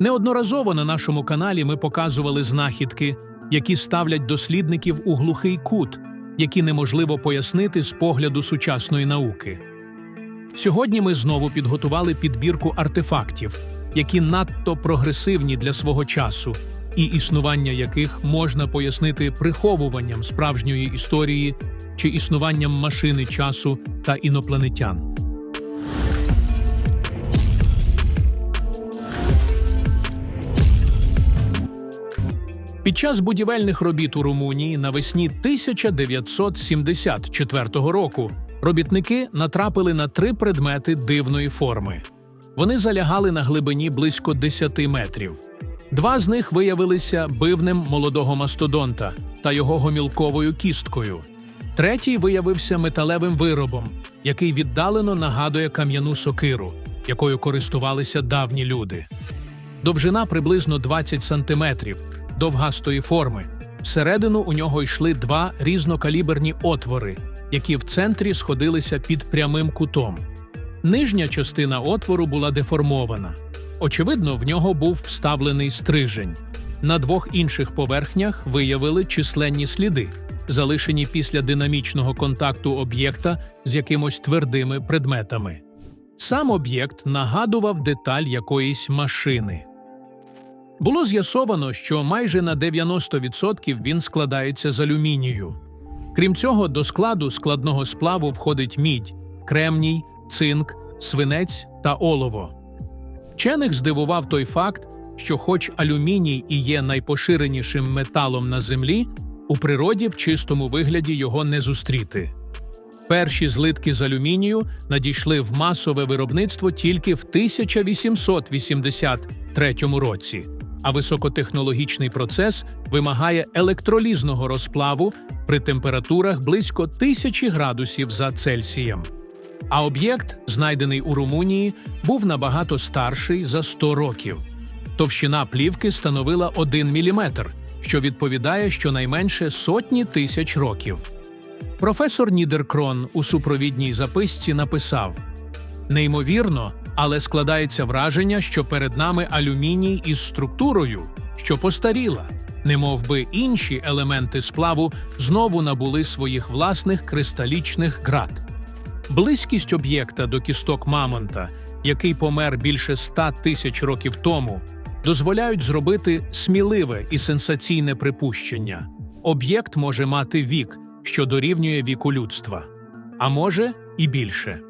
Неодноразово на нашому каналі ми показували знахідки, які ставлять дослідників у глухий кут, які неможливо пояснити з погляду сучасної науки. Сьогодні ми знову підготували підбірку артефактів, які надто прогресивні для свого часу, і існування яких можна пояснити приховуванням справжньої історії чи існуванням машини часу та інопланетян. Під час будівельних робіт у Румунії навесні 1974 року робітники натрапили на три предмети дивної форми. Вони залягали на глибині близько 10 метрів. Два з них виявилися бивнем молодого мастодонта та його гомілковою кісткою. Третій виявився металевим виробом, який віддалено нагадує кам'яну сокиру, якою користувалися давні люди. Довжина приблизно 20 сантиметрів, довгастої форми. Всередину у нього йшли два різнокаліберні отвори, які в центрі сходилися під прямим кутом. Нижня частина отвору була деформована. Очевидно, в нього був вставлений стрижень. На двох інших поверхнях виявили численні сліди, залишені після динамічного контакту об'єкта з якимось твердими предметами. Сам об'єкт нагадував деталь якоїсь машини. Було з'ясовано, що майже на 90% він складається з алюмінію. Крім цього, до складу складного сплаву входить мідь, кремній, цинк, свинець та олово. Вчених здивував той факт, що, хоч алюміній і є найпоширенішим металом на Землі, у природі в чистому вигляді його не зустріти. Перші злитки з алюмінію надійшли в масове виробництво тільки в 1883 році, а високотехнологічний процес вимагає електролізного розплаву при температурах близько 1000 градусів за Цельсієм. А об'єкт, знайдений у Румунії, був набагато старший за 100 років. Товщина плівки становила 1 мм, що відповідає щонайменше сотні тисяч років. Професор Нідеркрон у супровідній записці написав: Неймовірно, але складається враження, що перед нами алюміній із структурою, що постаріла, немов би інші елементи сплаву знову набули своїх власних кристалічних град. Близькість об'єкта до кісток Мамонта, який помер більше ста тисяч років тому, дозволяють зробити сміливе і сенсаційне припущення. Об'єкт може мати вік, що дорівнює віку людства, а може і більше.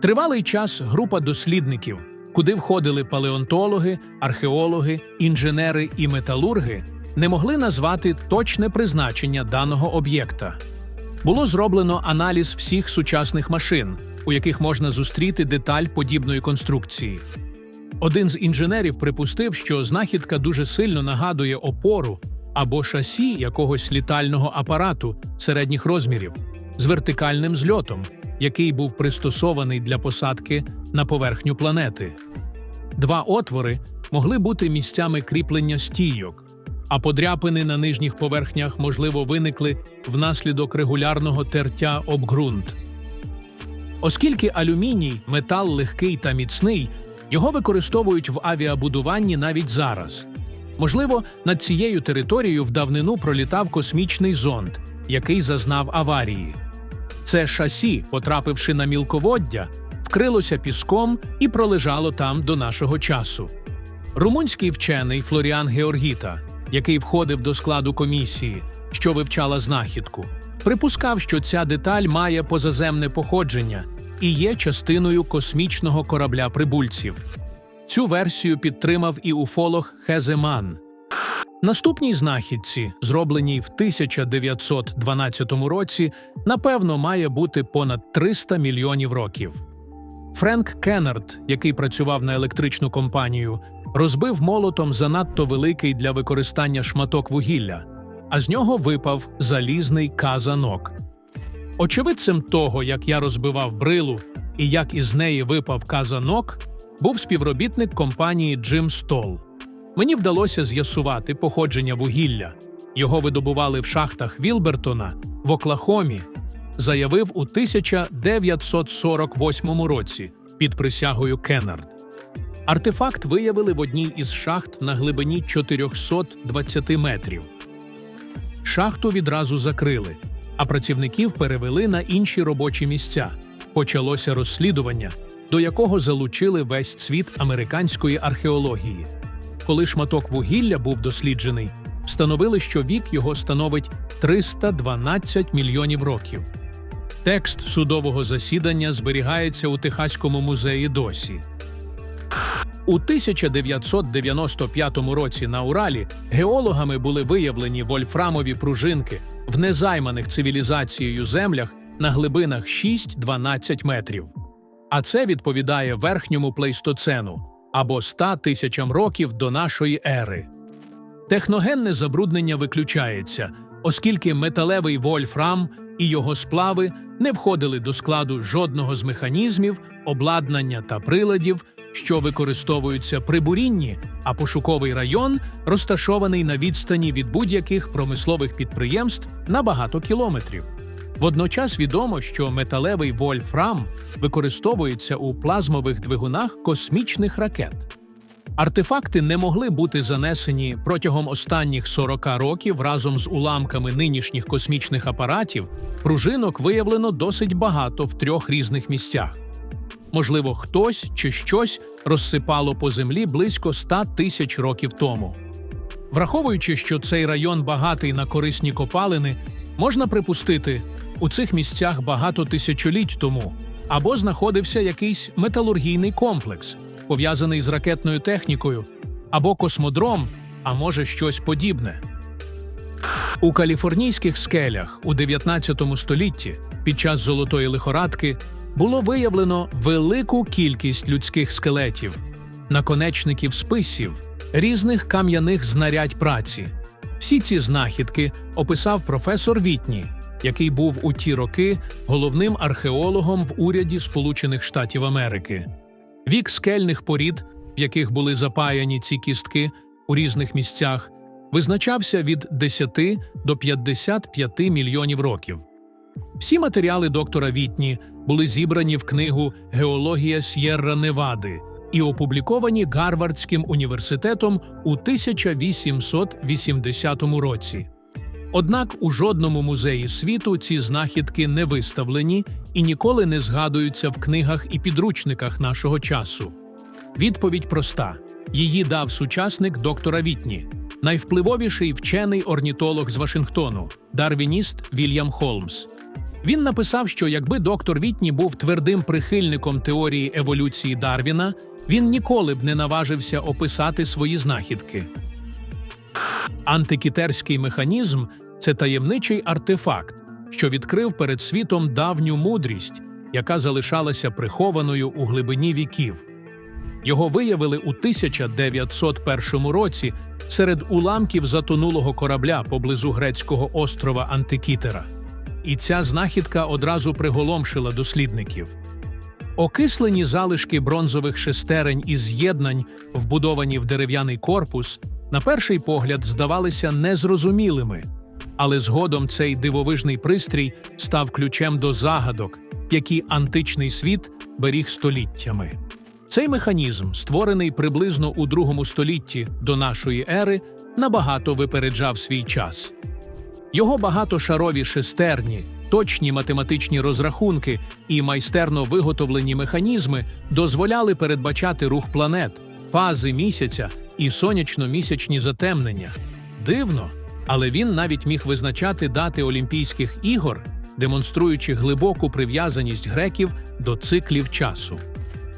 Тривалий час група дослідників, куди входили палеонтологи, археологи, інженери і металурги, не могли назвати точне призначення даного об'єкта. Було зроблено аналіз всіх сучасних машин, у яких можна зустріти деталь подібної конструкції. Один з інженерів припустив, що знахідка дуже сильно нагадує опору або шасі якогось літального апарату середніх розмірів з вертикальним зльотом, який був пристосований для посадки на поверхню планети. Два отвори могли бути місцями кріплення стійок, а подряпини на нижніх поверхнях, можливо, виникли внаслідок регулярного тертя об ґрунт. Оскільки алюміній метал легкий та міцний, його використовують в авіабудуванні навіть зараз. Можливо, над цією територією в давнину пролітав космічний зонд, який зазнав аварії. Це шасі, потрапивши на мілководдя, вкрилося піском і пролежало там до нашого часу. Румунський вчений Флоріан Георгіта, який входив до складу комісії, що вивчала знахідку, припускав, що ця деталь має позаземне походження і є частиною космічного корабля прибульців. Цю версію підтримав і уфолог Хеземан. Наступній знахідці, зробленій в 1912 році, напевно, має бути понад 300 мільйонів років. Френк Кеннард, який працював на електричну компанію, розбив молотом занадто великий для використання шматок вугілля, а з нього випав залізний казанок. Очевидцем того, як я розбивав брилу і як із неї випав казанок, був співробітник компанії Джим Стол. Мені вдалося з'ясувати походження вугілля. Його видобували в шахтах Вілбертона в Оклахомі, заявив у 1948 році під присягою Кеннард. Артефакт виявили в одній із шахт на глибині 420 метрів. Шахту відразу закрили, а працівників перевели на інші робочі місця. Почалося розслідування, до якого залучили весь світ американської археології. Коли шматок вугілля був досліджений, встановили, що вік його становить 312 мільйонів років. Текст судового засідання зберігається у Техаському музеї досі. У 1995 році на Уралі геологами були виявлені вольфрамові пружинки в незайманих цивілізацією землях на глибинах 6-12 метрів. А це відповідає верхньому плейстоцену або 100 тисячам років до нашої ери. Техногенне забруднення виключається, оскільки металевий вольфрам і його сплави не входили до складу жодного з механізмів, обладнання та приладів, що використовуються при бурінні, а пошуковий район розташований на відстані від будь-яких промислових підприємств на багато кілометрів. Водночас відомо, що металевий вольфрам використовується у плазмових двигунах космічних ракет. Артефакти не могли бути занесені протягом останніх 40 років разом з уламками нинішніх космічних апаратів. Пружинок виявлено досить багато в трьох різних місцях. Можливо, хтось чи щось розсипало по землі близько 100 тисяч років тому. Враховуючи, що цей район багатий на корисні копалини, можна припустити, у цих місцях багато тисячоліть тому або знаходився якийсь металургійний комплекс, пов'язаний з ракетною технікою, або космодром, а може щось подібне. У каліфорнійських скелях у 19 столітті під час золотої лихорадки було виявлено велику кількість людських скелетів, наконечників списів, різних кам'яних знарядь праці. Всі ці знахідки описав професор Вітні, який був у ті роки головним археологом в уряді Сполучених Штатів Америки. Вік скельних порід, в яких були запаяні ці кістки у різних місцях, визначався від 10 до 55 мільйонів років. Всі матеріали доктора Вітні були зібрані в книгу Геологія С'єрра Невади і опубліковані Гарвардським університетом у 1880 році. Однак у жодному музеї світу ці знахідки не виставлені і ніколи не згадуються в книгах і підручниках нашого часу. Відповідь проста: її дав сучасник доктора Вітні, найвпливовіший вчений орнітолог з Вашингтону, дарвініст Вільям Холмс. Він написав, що якби доктор Вітні був твердим прихильником теорії еволюції Дарвіна, він ніколи б не наважився описати свої знахідки. Антикітерський механізм це таємничий артефакт, що відкрив перед світом давню мудрість, яка залишалася прихованою у глибині віків. Його виявили у 1901 році серед уламків затонулого корабля поблизу грецького острова Антикітера. І ця знахідка одразу приголомшила дослідників. Окислені залишки бронзових шестерень і з'єднань, вбудовані в дерев'яний корпус, на перший погляд здавалися незрозумілими, але згодом цей дивовижний пристрій став ключем до загадок, які античний світ беріг століттями. Цей механізм, створений приблизно у другому столітті до нашої ери, набагато випереджав свій час. Його багатошарові шестерні, точні математичні розрахунки і майстерно виготовлені механізми дозволяли передбачати рух планет, фази місяця і сонячно-місячні затемнення. Дивно, але він навіть міг визначати дати Олімпійських ігор, демонструючи глибоку прив'язаність греків до циклів часу.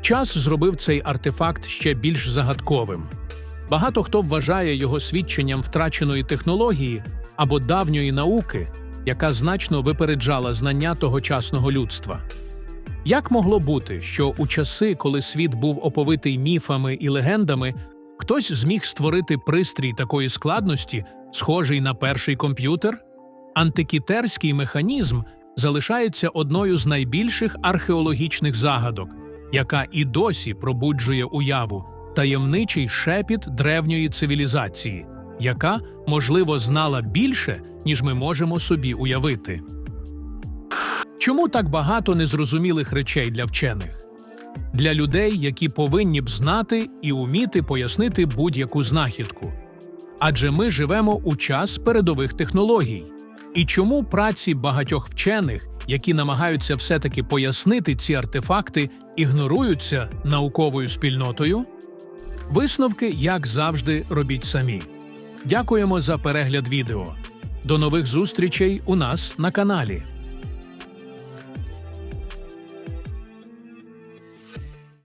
Час зробив цей артефакт ще більш загадковим. Багато хто вважає його свідченням втраченої технології або давньої науки, яка значно випереджала знання тогочасного людства. Як могло бути, що у часи, коли світ був оповитий міфами і легендами, хтось зміг створити пристрій такої складності, схожий на перший комп'ютер? Антикітерський механізм залишається одною з найбільших археологічних загадок, яка і досі пробуджує уяву таємничий шепіт древньої цивілізації, яка, можливо, знала більше, ніж ми можемо собі уявити. Чому так багато незрозумілих речей для вчених? для людей, які повинні б знати і уміти пояснити будь-яку знахідку. Адже ми живемо у час передових технологій. І чому праці багатьох вчених, які намагаються все-таки пояснити ці артефакти, ігноруються науковою спільнотою? Висновки, як завжди, робіть самі. Дякуємо за перегляд відео. До нових зустрічей у нас на каналі.